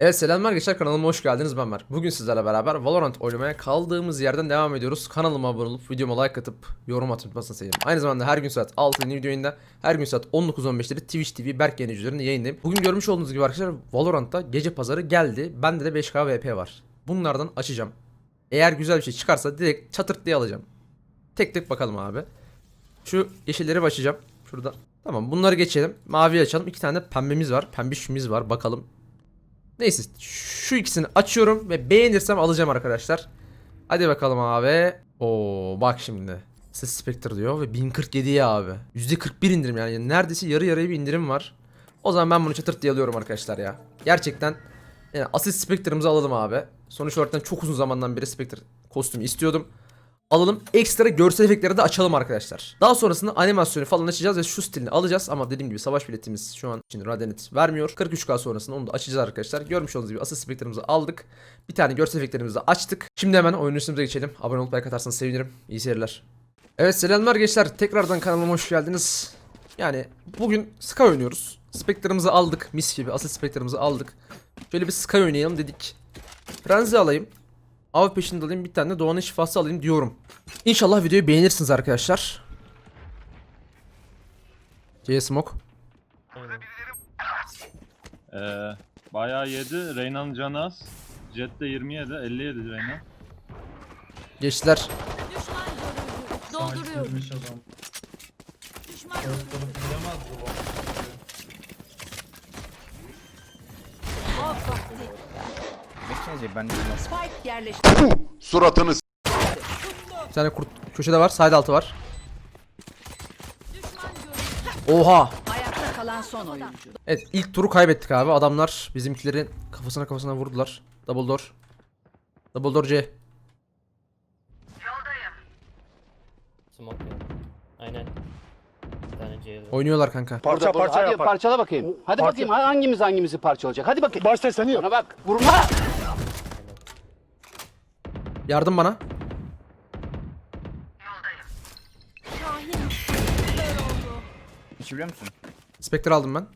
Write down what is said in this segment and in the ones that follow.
Evet selamlar gençler kanalıma hoş geldiniz ben Mert. Bugün sizlerle beraber Valorant oynamaya kaldığımız yerden devam ediyoruz. Kanalıma abone olup videoma like atıp yorum atıp unutmasını sevinirim. Aynı zamanda her gün saat 6 yeni video yayında her gün saat 19.15'leri Twitch TV Berk Yenici üzerinde yayındayım. Bugün görmüş olduğunuz gibi arkadaşlar Valorant'ta gece pazarı geldi. Bende de 5K VP var. Bunlardan açacağım. Eğer güzel bir şey çıkarsa direkt çatırt diye alacağım. Tek tek bakalım abi. Şu yeşilleri açacağım. Şurada. Tamam bunları geçelim. Mavi açalım. İki tane de pembemiz var. Pembişimiz var. Bakalım Neyse şu ikisini açıyorum ve beğenirsem alacağım arkadaşlar. Hadi bakalım abi. Oo bak şimdi. Ses Spectre diyor ve 1047'ye abi. %41 indirim yani. Neredeyse yarı yarıya bir indirim var. O zaman ben bunu çatırt diye alıyorum arkadaşlar ya. Gerçekten yani Assist Spectre'ımızı alalım abi. Sonuç olarak çok uzun zamandan beri Spectre kostümü istiyordum. Alalım. Ekstra görsel efektleri de açalım arkadaşlar. Daha sonrasında animasyonu falan açacağız ve şu stilini alacağız. Ama dediğim gibi savaş biletimiz şu an için Radenet vermiyor. 43K sonrasında onu da açacağız arkadaşlar. Görmüş olduğunuz gibi asıl spektrimizi aldık. Bir tane görsel efektlerimizi açtık. Şimdi hemen oyun üstümüze geçelim. Abone olup like atarsanız sevinirim. İyi seyirler. Evet selamlar gençler. Tekrardan kanalıma hoş geldiniz. Yani bugün Sky oynuyoruz. Spectre'ımızı aldık. Mis gibi asıl Spectre'ımızı aldık. Şöyle bir Sky oynayalım dedik. Frenzy alayım. Av peşinde alayım bir tane de Doğan'ın şifası alayım diyorum. İnşallah videoyu beğenirsiniz arkadaşlar. C Smoke. Ee, bayağı yedi. Reyna'nın canı az. Jet de 27, 57 Reyna. Geçtiler. Düşman görüldü. Dolduruyorum. Girmiş adam. Düşman görüldü. tarafı bilemez bu bak. Bekleyecek ben de Spike yerleşti. suratını s- Bir tane kurt köşede var. Side altı var. Oha. Ayakta kalan son oyuncu. Evet ilk turu kaybettik abi. Adamlar bizimkilerin kafasına kafasına vurdular. Double door. Double door C. Smoke ya. Oynuyorlar kanka. Parça parça Hadi yapar. parçala bakayım. Hadi Parça- bakayım hangimiz hangimizi parçalayacak. Hadi bakayım. Başta seni yap. Ona bak. Vurma. Yardım bana. Şahin. Kör oldu. Hiç biliyor musun? Spectre aldım ben.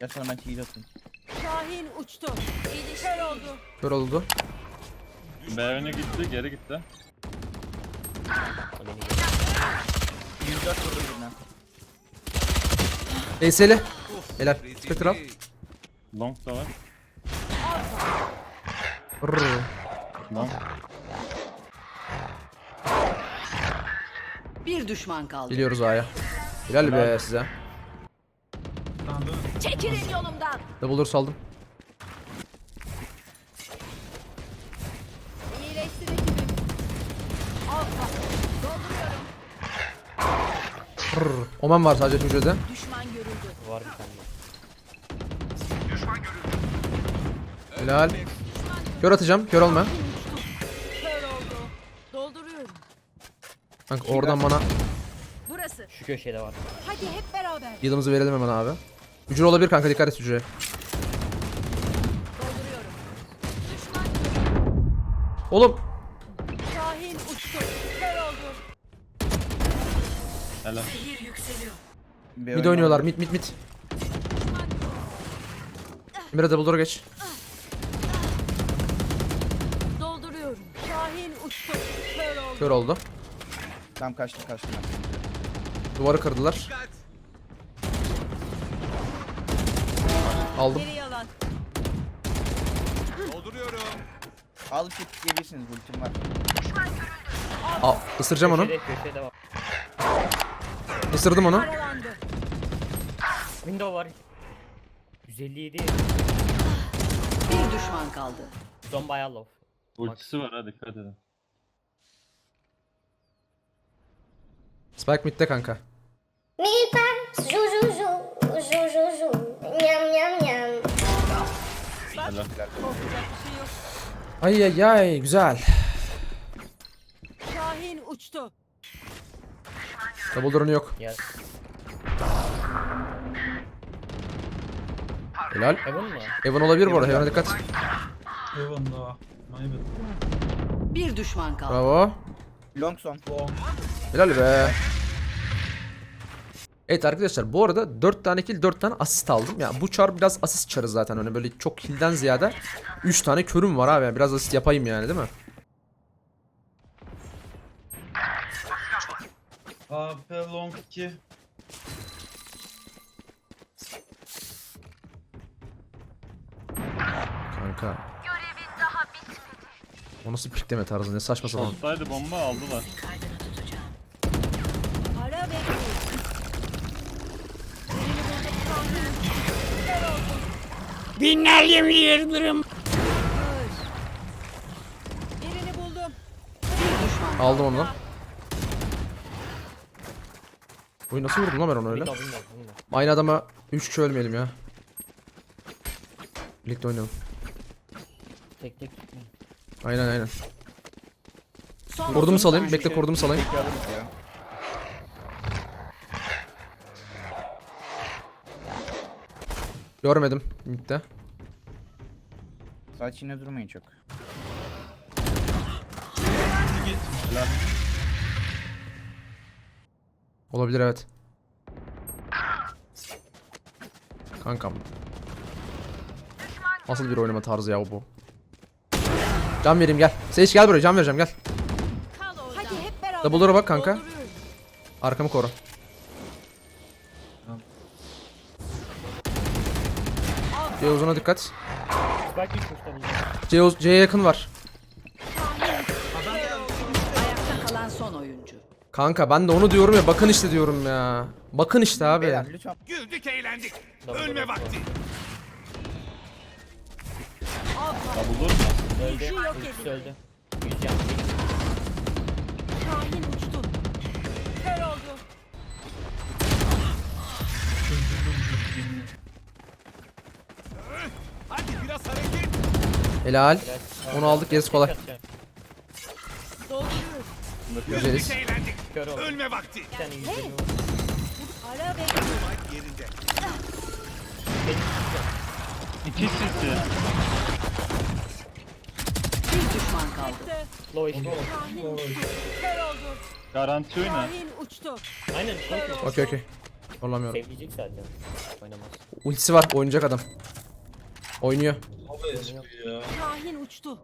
Gel sana ben heal atayım. Şahin uçtu. Kör oldu. Kör oldu. B öne gitti, geri gitti. O beni gördü. 24 vurdum birine. ESL. Helal. Spectre al. Long da var. Rrr. Long. Bir düşman kaldı. Geliyoruz A'ya. Helal be size. Çekilin yolumdan. Double door saldım. İyileştir ekibim. Av vakti. Dolduruyorum. Rrr. Omen var sadece hücrede. Düşman görüldü. Var bir tane. Helal. Kör atacağım. Kör olma. Kör oldu. Dolduruyorum. Kanka oradan bana Burası. Şu köşede var. Hadi hep beraber. yılımızı verelim hemen abi. Hücre olabilir kanka dikkat et hücreye. Dolduruyorum. Düşman Oğlum. Helal. Bir Mid oynuyorlar. Mid mid mid. Emre double door'a geç. Dolduruyorum. Şahin uçtu. Kör oldu. Kör oldu. Tamam kaçtım kaçtım ben. Duvarı kırdılar. Aldım. Geri yalan. Alıp git gelirsiniz ultim var. Al, ısıracağım onu. Köşede, köşede. Isırdım onu. Window var. 157. Bir düşman kaldı. Bayağı low. Ultisi var ha dikkat edin. Spike midde kanka. Mipa, ju ju ju, ju ju ju, nyam nyam nyam. Yok. Ay ay ay güzel. Şahin uçtu. Double door'un yok. Gel. Helal. Heaven mı? Evan olabilir bu arada. Evan'a dikkat. Heaven daha. Maybe. Bir düşman kaldı. Bravo. Long son. Long. Helal be. Evet arkadaşlar bu arada 4 tane kill 4 tane asist aldım. Ya bu çar biraz asist çarı zaten hani böyle çok killden ziyade 3 tane körüm var abi. Yani biraz asist yapayım yani değil mi? AP long 2. Kanka. O nasıl pikleme tarzı ne saçma sapan. Short'taydı bomba aldılar. Buldum. Bir düşman Aldım onu lan. Oy nasıl vurdum lan ben onu öyle? Window window window. Aynı adama 3 kişi ölmeyelim ya. Birlikte oynayalım. Tek tek tutmayın. Aynen aynen. Son Kurdumu salayım. Bekle kurdumu salayım. Peki alırız ya. Görmedim. Mid'de. Saat içinde durmayın çok. Olabilir evet. Kankam. Nasıl bir oynama tarzı ya bu? Can vereyim gel. Sage gel buraya can vereceğim gel. Hadi hep beraber. Double'lara bak kanka. Arkamı koru. C uzuna dikkat. C'ye yakın var. Ayakta kalan son oyuncu. Kanka ben de onu diyorum ya bakın işte diyorum ya. Bakın işte abi. Beyler lütfen. Ölme vakti. Double door mu? Öldü. Gücü yok öldü. Yüz can. Şahin uçtu. Kör oldu. Helal. Onu aldık gerisi kolay. Dolduruyoruz. Güzeliz. Kör. Ölme vakti. Bir tane yüzde bir vurdu. Ara bekleyin. İki city. Bir düşman kaldı. Low HP. Kör oldu. Garanti oyna. Uçtu. Aynen. Okey okey. Zorlamıyorum. Sevleyecek zaten. Oynamaz. Ultisi var oynayacak adam. Oynuyor. Şahin uçtu.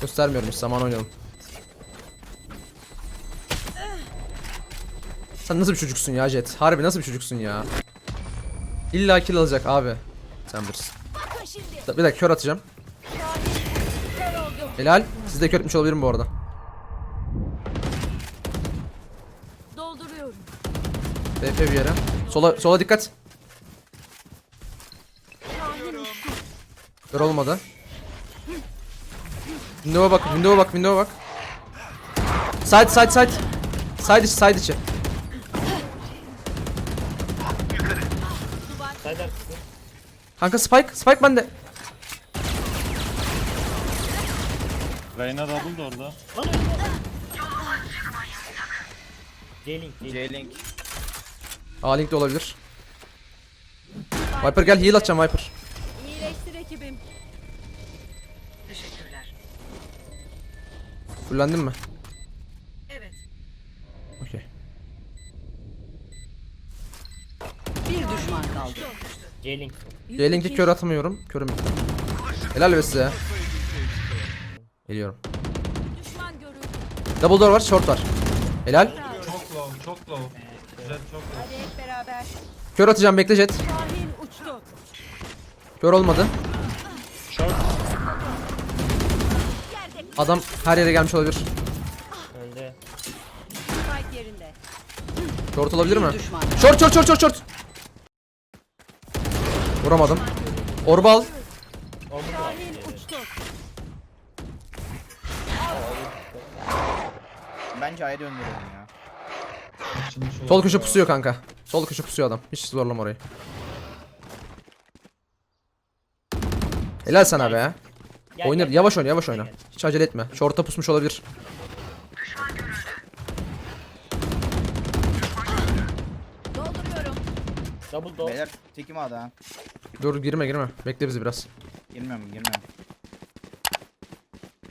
Göstermiyorum hiç zaman oynayalım. Sen nasıl bir çocuksun ya Jet? Harbi nasıl bir çocuksun ya? İlla kill alacak abi. Sen bilirsin. Bir dakika kör atacağım. Helal. Siz de kör etmiş olabilirim bu arada. Dolduruyorum. BP bir yere. Sola sola dikkat. Kör olmadı. Window'a bak, window'a bak, window'a bak. Side side side. Side içi, side içi. Kanka Spike, Spike bende. Reyna double da orada. J-Link. J-Link. A-Link de olabilir. Viper gel heal atacağım Viper. Fullendin mi? Evet. Okey. Bir düşman kaldı. J-Link. J-Link'i kör atamıyorum. Körüm. Helal be size. Geliyorum. Düşman görüldü. Double door var, short var. Helal. Çok low, çok low. Jet çok low. Hadi hep beraber. Kör atacağım bekle Jet. Şahin uçtu. Kör olmadı. Short. Adam her yere gelmiş olabilir. Öldü. Spike yerinde. Short olabilir mi? Düşman. Short short short short short. Vuramadım. Orba al. Bence A'ya döndürelim ya. Sol köşe pusuyor kanka. Sol köşe pusuyor adam. Hiç zorlama orayı. Helal sana be. Gel, Oynar gel. yavaş oyna yavaş oyna. Hiç acele etme. Short'a pusmuş olabilir. Dolduruyorum. Double door. Beyler tekim A'da ha. Dur girme girme. Bekle bizi biraz. Girmiyorum girmiyorum.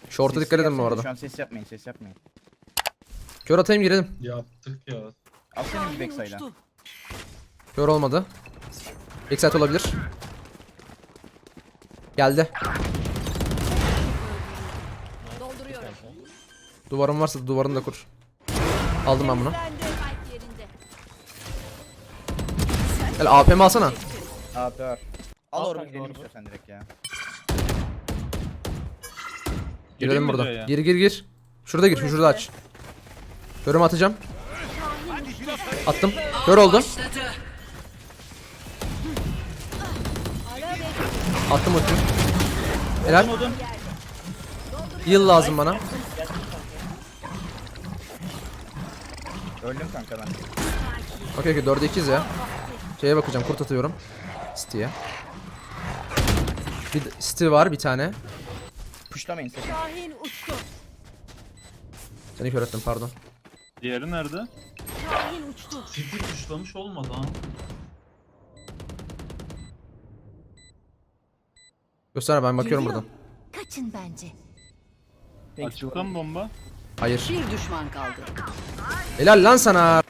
Sessiz dikkat edin bu yapsanıza, arada. Şu an ses yapmayın ses yapmayın. Kör atayım girelim. Yaptık ya. Al senin bir backside'a. Kör olmadı. Backside olabilir. Geldi. Dolduruyorum. Duvarın varsa duvarını da kur. Aldım ben bunu. Gel AP'mi alsana. AP var. Al Al orbu gidelim istiyorsan direkt ya. Girelim mi buradan. C'ye? Gir gir gir. Şurada gir. Şurada aç. Körümü atacağım. Attım. Kör oldu. Attım ultimi. Helal. Yıl lazım bana. Öldüm kanka ben. Okey okey 4'e 2'yiz ya. Şeye bakacağım kurt atıyorum. City'ye. Bir City var bir tane. Puşlamayın sakın. Şahin uçtu. Seni kör ettim pardon. Diğeri nerede? Şahin uçtu. City tuşlamış olmadı ha. Göster ben bakıyorum buradan. Kaçın bence. Açıkta mı bomba? Hayır. Bir düşman kaldı. Helal lan sana.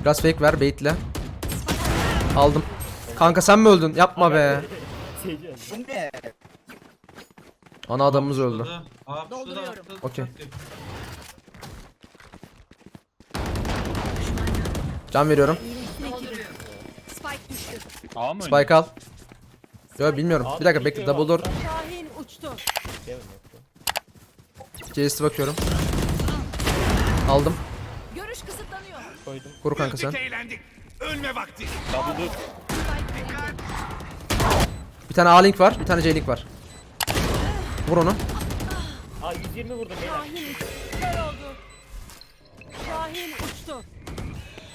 Biraz fake ver baitle. Aldım. Kanka sen mi öldün? Yapma be. Ana adamımız öldü. Aa. Okey. Can veriyorum. Spike düştü. A mı Spike al. Yo bilmiyorum. Bir dakika bekle double door. Şahin uçtu. CS'e bakıyorum. Aldım. Görüş kısıtlanıyor. koydum. Kuru kanka sen. Spike yerinde. Bir tane A-Link var. Bir tane C-Link var. Vur onu. Aa 120 vurdum beyler. Şahin uçtu. Kör oldu. Şahin uçtu.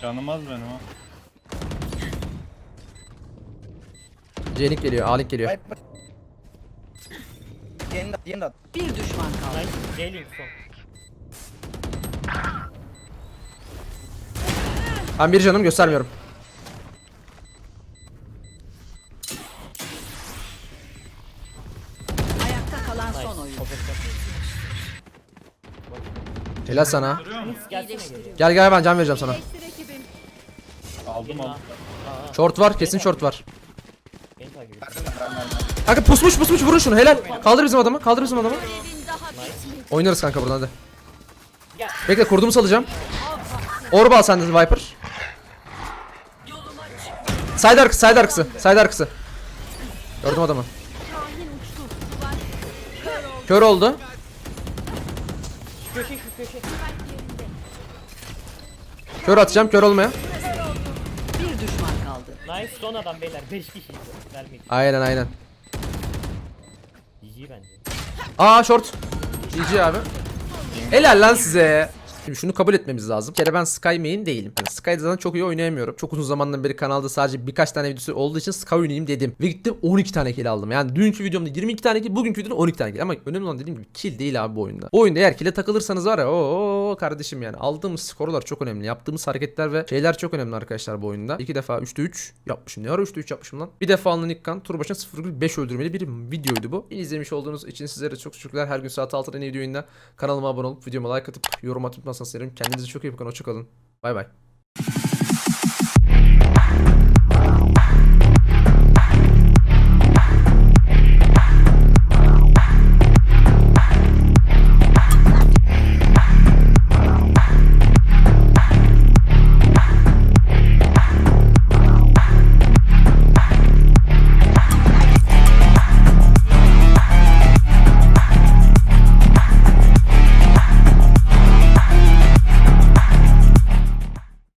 Canım az benim ha. C-Link geliyor. A-Link geliyor. Hayır. Diğerini de at, diğerini de at. Bir düşman kaldı. Nice. J-Link son. Ben bir canım göstermiyorum. Ayakta kalan son oyun. Helal sana. Gelsene. Gel gel ben can vereceğim sana. Aldım aldım. Short var. Kesin short var. Beni takip et. Kanka pusmuş pusmuş vurun şunu helal. Kaldır bizim adamı. Kaldır bizim adamı. Oynarız kanka buradan hadi. Gel. Bekle kurdumu salacağım. Orba al sen de Viper. Side arkası, side arkası, side arkası. Gördüm adamı. Kör oldu. Kör atacağım, kör olmaya. Bir düşman kaldı. Nice son adam beyler 5 kişi. Vermek. Aynen aynen. GG bence. Aa short. GG abi. Helal lan size. Şimdi şunu kabul etmemiz lazım. Bir kere ben Sky main değilim. Yani Sky'da zaten çok iyi oynayamıyorum. Çok uzun zamandan beri kanalda sadece birkaç tane videosu olduğu için Sky oynayayım dedim. Ve gittim 12 tane kill aldım. Yani dünkü videomda 22 tane kill, bugünkü videomda 12 tane kill. Ama önemli olan dediğim gibi kill değil abi bu oyunda. Bu oyunda eğer kill'e takılırsanız var ya o kardeşim yani. Aldığımız skorlar çok önemli. Yaptığımız hareketler ve şeyler çok önemli arkadaşlar bu oyunda. İki defa 3'te 3 yapmışım. Ne ara 3'te 3 yapmışım lan? Bir defa alınan ilk kan tur başına 0,5 öldürmeli bir videoydu bu. Beni izlemiş olduğunuz için sizlere çok teşekkürler. Her gün saat 6'da yeni video yayında. Kanalıma abone olup videoma like atıp yorum atmayı masasını seviyorum. Kendinize çok iyi bakın. Hoşçakalın. Bay bay.